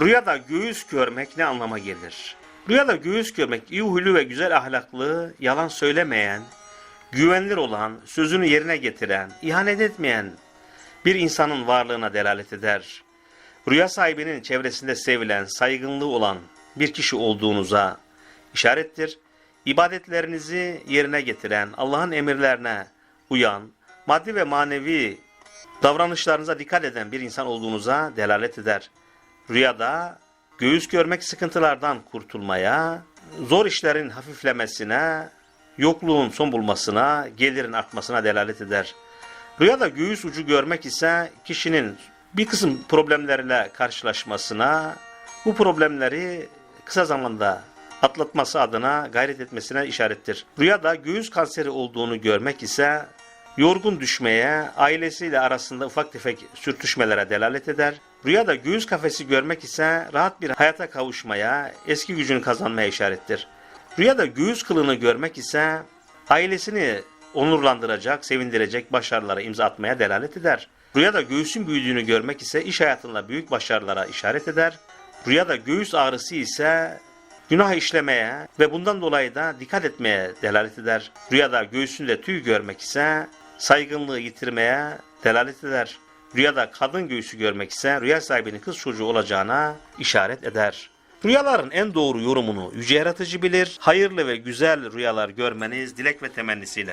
Rüyada göğüs görmek ne anlama gelir? Rüyada göğüs görmek iyi huylu ve güzel ahlaklı, yalan söylemeyen, güvenilir olan, sözünü yerine getiren, ihanet etmeyen bir insanın varlığına delalet eder. Rüya sahibinin çevresinde sevilen, saygınlığı olan bir kişi olduğunuza işarettir. İbadetlerinizi yerine getiren, Allah'ın emirlerine uyan, maddi ve manevi davranışlarınıza dikkat eden bir insan olduğunuza delalet eder. Rüyada göğüs görmek sıkıntılardan kurtulmaya, zor işlerin hafiflemesine, yokluğun son bulmasına, gelirin artmasına delalet eder. Rüyada göğüs ucu görmek ise kişinin bir kısım problemlerle karşılaşmasına, bu problemleri kısa zamanda atlatması adına gayret etmesine işarettir. Rüyada göğüs kanseri olduğunu görmek ise yorgun düşmeye, ailesiyle arasında ufak tefek sürtüşmelere delalet eder. Rüyada göğüs kafesi görmek ise rahat bir hayata kavuşmaya, eski gücünü kazanmaya işarettir. Rüyada göğüs kılını görmek ise ailesini onurlandıracak, sevindirecek başarılara imza atmaya delalet eder. Rüyada göğsün büyüdüğünü görmek ise iş hayatında büyük başarılara işaret eder. Rüyada göğüs ağrısı ise günah işlemeye ve bundan dolayı da dikkat etmeye delalet eder. Rüyada göğsünde tüy görmek ise saygınlığı yitirmeye delalet eder. Rüyada kadın göğsü görmek ise rüya sahibinin kız çocuğu olacağına işaret eder. Rüyaların en doğru yorumunu yüce yaratıcı bilir. Hayırlı ve güzel rüyalar görmeniz dilek ve temennisiyle.